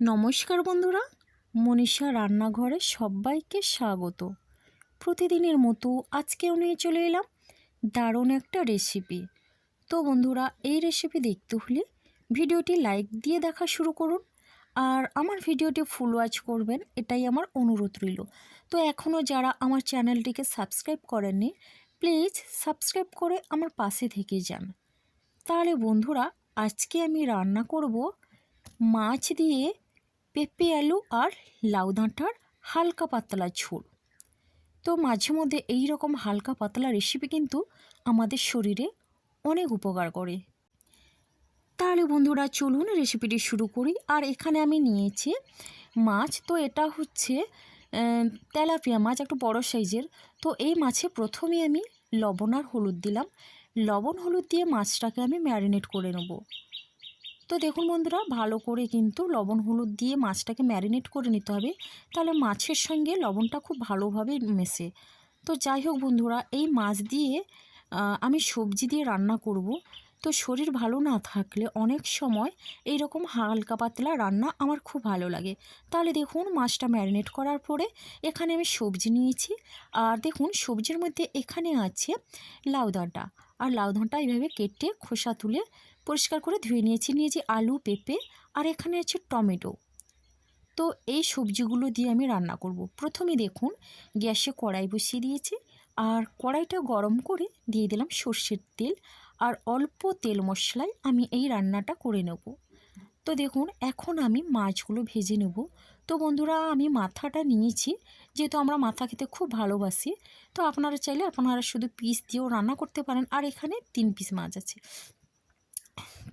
নমস্কার বন্ধুরা, মনীষা রান্নাঘরে সবাইকে স্বাগত। প্রতিদিনের মতো আজকেও নিয়ে চলে এলাম দারুণ একটা রেসিপি তো বন্ধুরা, এই রেসিপি দেখতে হলে ভিডিওটি লাইক দিয়ে দেখা শুরু করুন আর আমার ভিডিওটি ফুল ওয়াচ করবেন, এটাই আমার অনুরোধ রইল। তো এখনও যারা আমার চ্যানেলটিকে সাবস্ক্রাইব করেননি প্লিজ সাবস্ক্রাইব করে আমার পাশে থেকে যান। তাহলে বন্ধুরা, আজকে আমি রান্না করব মাছ দিয়ে পেঁপে আলু আর লাউ ডাঁটার হালকা পাতলা ঝোল। তো মাঝে মধ্যে এই রকম হালকা পাতলা রেসিপি কিন্তু আমাদের শরীরে অনেক উপকার করে। তাহলে বন্ধুরা, চলুন রেসিপিটি শুরু করি। আর এখানে আমি নিয়েছি মাছ। তো এটা হচ্ছে তেলাপিয়া মাছ, একটু বড় সাইজের। তো এই মাছে প্রথমে আমি লবণ আর হলুদ দিলাম। লবণ হলুদ দিয়ে মাছটাকে আমি ম্যারিনেট করে নেব। তো দেখুন বন্ধুরা, ভালো করে কিন্তু লবণ হলুদ দিয়ে মাছটাকে ম্যারিনেট করে নিতে হবে। তাহলে মাছের সঙ্গে লবণটা খুব ভালোভাবে মেশে। তো যাই হোক বন্ধুরা, এই মাছ দিয়ে আমি সবজি দিয়ে রান্না করব। তো শরীর ভালো না থাকলে অনেক সময় এই রকম হালকা পাতলা রান্না আমার খুব ভালো লাগে। তাহলে দেখুন মাছটা ম্যারিনেট করার পরে এখানে আমি সবজি নিয়েছি। আর দেখুন সবজির মধ্যে এখানে আছে লাউ ডাঁটা। আর লাউ ডাঁটা এইভাবে কেটে খোসা তুলে পরিষ্কার করে ধুয়ে নিয়েছি। নিয়েছি আলু, পেঁপে আর এখানে আছে টমেটো। তো এই সবজিগুলো দিয়ে আমি রান্না করব। প্রথমে দেখুন, গ্যাসে কড়াই বসিয়ে দিয়েছি আর কড়াইটা গরম করে দিয়ে দিলাম সর্ষের তেল আর অল্প তেল মশলায় আমি এই রান্নাটা করে নেব। তো দেখুন, এখন আমি মাছগুলো ভেজে নেব। তো বন্ধুরা, আমি মাথাটা নিয়েছি, যেহেতু আমরা মাথা খেতে খুব ভালোবাসি, তো আপনারা চাইলে আপনারা শুধু পিস দিয়েও রান্না করতে পারেন। আর এখানে তিন পিস মাছ আছে।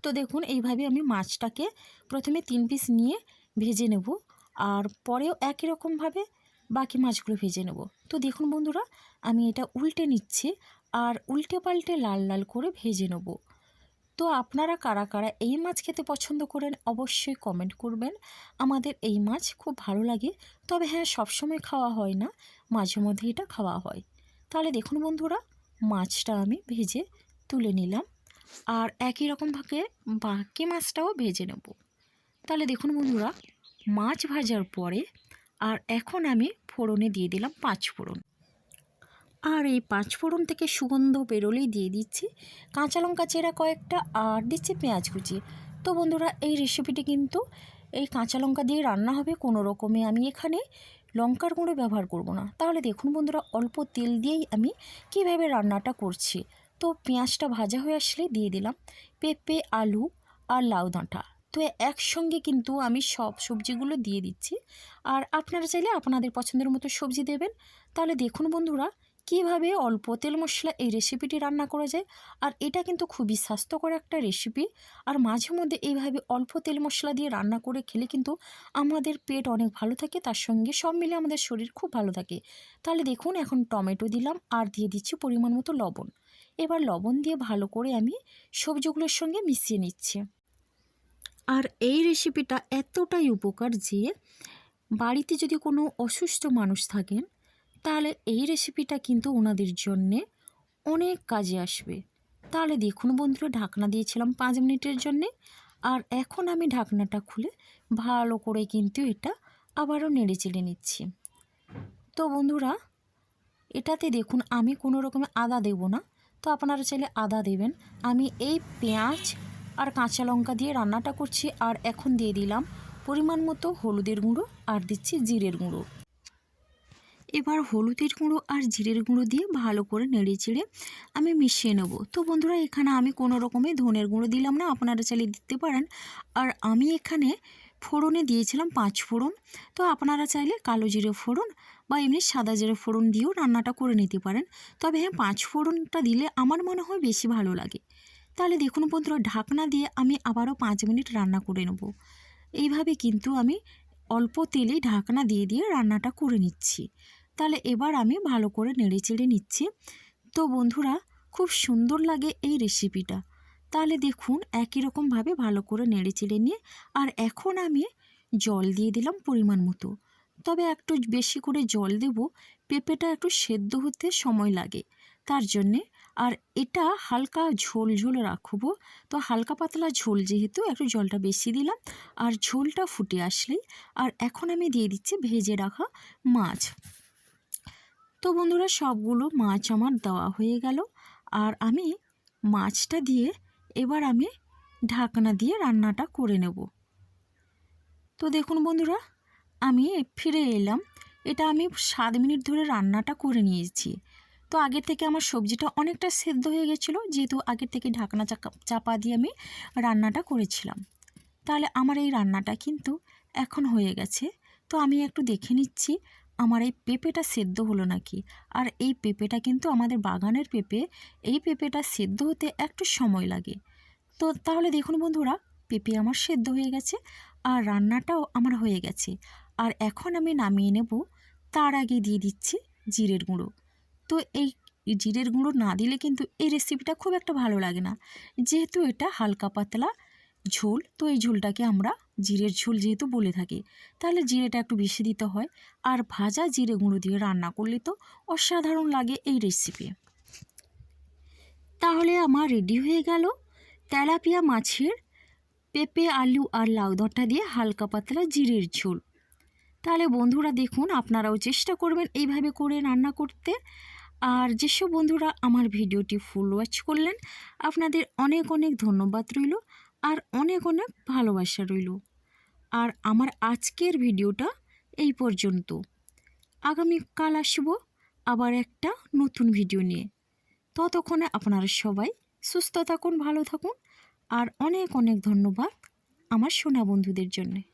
তো দেখুন, এইভাবে আমি মাছটাকে প্রথমে তিন পিস নিয়ে ভেজে নেব আর পরেও একই রকমভাবে বাকি মাছগুলো ভেজে নেব। তো দেখুন বন্ধুরা, আমি এটা উল্টে নিচ্ছি আর উল্টে পাল্টে লাল লাল করে ভেজে নেব। তো আপনারা কারা কারা এই মাছ খেতে পছন্দ করেন অবশ্যই কমেন্ট করবেন। আমাদের এই মাছ খুব ভালো লাগে। তবে হ্যাঁ সবসময় খাওয়া হয় না, মাঝে মধ্যে এটা খাওয়া হয়। তাহলে দেখুন বন্ধুরা, মাছটা আমি ভেজে তুলে নিলাম। আর একই রকমভাবে বাকি মাছটাও ভেজে নেব। তাহলে দেখুন বন্ধুরা, মাছ ভাজার পরে আর এখন আমি ফোড়নে দিয়ে দিলাম পাঁচ ফোড়ন। আর এই পাঁচ ফোড়ন থেকে সুগন্ধ বেরোলেই দিয়ে দিচ্ছি কাঁচা লঙ্কা চেরা কয়েকটা আর দিচ্ছি পেঁয়াজ কুচি। তো বন্ধুরা, এই রেসিপিটি কিন্তু এই কাঁচা লঙ্কা দিয়ে রান্না হবে কোনো রকমে আমি এখানে লঙ্কার গুঁড়ো ব্যবহার করব না। তাহলে দেখুন বন্ধুরা, অল্প তেল দিয়েই আমি কীভাবে রান্নাটা করছি। তো পেঁয়াজটা ভাজা হয়ে আসলে দিয়ে দিলাম। পেঁপে, আলু আর লাউ ডাঁটা। তো একসঙ্গে কিন্তু আমি সব সবজিগুলো দিয়ে দিচ্ছি। আর আপনারা চাইলে আপনাদের পছন্দের মতো সবজি দেবেন। তাহলে দেখুন বন্ধুরা, কীভাবে অল্প তেল মশলা এই রেসিপিটি রান্না করা যায়। আর এটা কিন্তু খুবই স্বাস্থ্যকর একটা রেসিপি আর মাঝে মধ্যে এইভাবে অল্প তেল মশলা দিয়ে রান্না করে খেলে কিন্তু আমাদের পেট অনেক ভালো থাকে। তার সঙ্গে সব মিলে আমাদের শরীর খুব ভালো থাকে। তাহলে দেখুন, এখন টমেটো দিলাম আর দিয়ে দিচ্ছি পরিমাণ মতো লবণ। এবার লবণ দিয়ে ভালো করে আমি সবজিগুলোর সঙ্গে মিশিয়ে নিচ্ছি। আর এই রেসিপিটা এতটাই উপকার যে বাড়িতে যদি কোনো অসুস্থ মানুষ থাকেন তাহলে এই রেসিপিটা কিন্তু ওনাদের জন্যে অনেক কাজে আসবে। তাহলে দেখুন বন্ধুরা, ঢাকনা দিয়েছিলাম পাঁচ মিনিটের জন্যে, আর এখন আমি ঢাকনাটা খুলে ভালো করে কিন্তু এটা আবারও নেড়ে চেড়ে নিচ্ছি। তো বন্ধুরা, এটাতে দেখুন আমি কোনো রকমের আদা দেব না তো আপনারা চাইলে আদা দেবেন। আমি এই পেঁয়াজ আর কাঁচা লঙ্কা দিয়ে রান্নাটা করছি আর এখন দিয়ে দিলাম পরিমাণ মতো হলুদের গুঁড়ো আর দিচ্ছি জিরের গুঁড়ো। এবার হলুদের গুঁড়ো আর জিরের গুঁড়ো দিয়ে ভালো করে নেড়ে চেড়ে আমি মিশিয়ে নেব। তো বন্ধুরা, এখানে আমি কোনো রকমের ধনের গুঁড়ো দিলাম না, আপনারা চাইলে দিতে পারেন। আর আমি এখানে ফোড়নে দিয়েছিলাম পাঁচ ফোড়ন। তো আপনারা চাইলে কালো জিরে ফোড়ন বা এমনি সাদা জিরে ফোড়ন দিয়েও রান্নাটা করে নিতে পারেন। তবে হ্যাঁ পাঁচ ফোড়নটা দিলে আমার মনে হয় বেশি ভালো লাগে। তাহলে দেখুন বন্ধুরা, ঢাকনা দিয়ে আমি আবারও পাঁচ মিনিট রান্না করে নেব। এইভাবে কিন্তু আমি অল্প তেলেই ঢাকনা দিয়ে দিয়ে রান্নাটা করে নিচ্ছি। তাহলে এবার আমি ভালো করে নেড়ে চেড়ে নিচ্ছি। তো বন্ধুরা, খুব সুন্দর লাগে এই রেসিপিটা। তাহলে দেখুন, একই রকমভাবে ভালো করে নেড়ে চেড়ে নিয়ে, আর এখন আমি জল দিয়ে দিলাম পরিমাণ মতো। তবে একটু বেশি করে জল দেব, পেঁপেটা একটু সেদ্ধ হতে সময় লাগে। তার জন্যে আর এটা হালকা ঝোল ঝোল রাখব। তো হালকা পাতলা ঝোল যেহেতু, একটু জলটা বেশি দিলাম। আর ঝোলটা ফুটে আসলেই, আর এখন আমি দিয়ে দিচ্ছি ভেজে রাখা মাছ। তো বন্ধুরা, সবগুলো মাছ আমার দেওয়া হয়ে গেল। আর আমি মাছটা দিয়ে এবার আমি ঢাকনা দিয়ে রান্নাটা করে নেব। তো দেখুন বন্ধুরা আমি ফিরে এলাম। এটা আমি সাত মিনিট ধরে রান্নাটা করে নিয়েছি। তো আগের থেকে আমার সবজিটা অনেকটা সেদ্ধ হয়ে গেছিল, যেহেতু আগের থেকে ঢাকনা চাপা দিয়ে আমি রান্নাটা করেছিলাম। তাহলে আমার এই রান্নাটা কিন্তু এখন হয়ে গেছে। তো আমি একটু দেখে নিচ্ছি, আমার এই পেঁপেটা সেদ্ধ হলো নাকি? আর এই পেঁপেটা কিন্তু আমাদের বাগানের পেঁপে, এই পেঁপেটা সেদ্ধ হতে একটু সময় লাগে। তো তাহলে দেখুন বন্ধুরা, পেঁপে আমার সেদ্ধ হয়ে গেছে, আর রান্নাটাও আমার হয়ে গেছে। আর এখন আমি নামিয়ে নেব। তার আগে দিয়ে দিচ্ছি জিরের গুঁড়ো। তো এই জিরের গুঁড়ো না দিলে কিন্তু এই রেসিপিটা খুব একটা ভালো লাগে না। যেহেতু এটা হালকা পাতলা ঝোল, তো এই ঝোলটাকে আমরা জিরের ঝোল যেহেতু বলে থাকি, তাহলে জিরেটা একটু বেশি দিতে হয়। আর ভাজা জিরে গুঁড়ো দিয়ে রান্না করলে তো অসাধারণ লাগে এই রেসিপি তাহলে আমার রেডি হয়ে গেল তেলাপিয়া মাছের পেঁপে, আলু আর লাউ দিয়ে হালকা পাতলা জিরের ঝোল। তাহলে বন্ধুরা দেখুন, আপনারাও চেষ্টা করবেন এইভাবে করে রান্না করতে। আর যেসব বন্ধুরা আমার ভিডিওটি ফুল ওয়াচ করলেন, আপনাদের অনেক অনেক ধন্যবাদ রইল আর অনেক অনেক ভালোবাসা রইল। আর আমার আজকের ভিডিওটা এই পর্যন্ত। আগামীকাল আসব আবার একটা নতুন ভিডিও নিয়ে। ততক্ষণে আপনারা সবাই সুস্থ থাকুন, ভালো থাকুন আর অনেক অনেক ধন্যবাদ আমার সোনা বন্ধুদের জন্যে।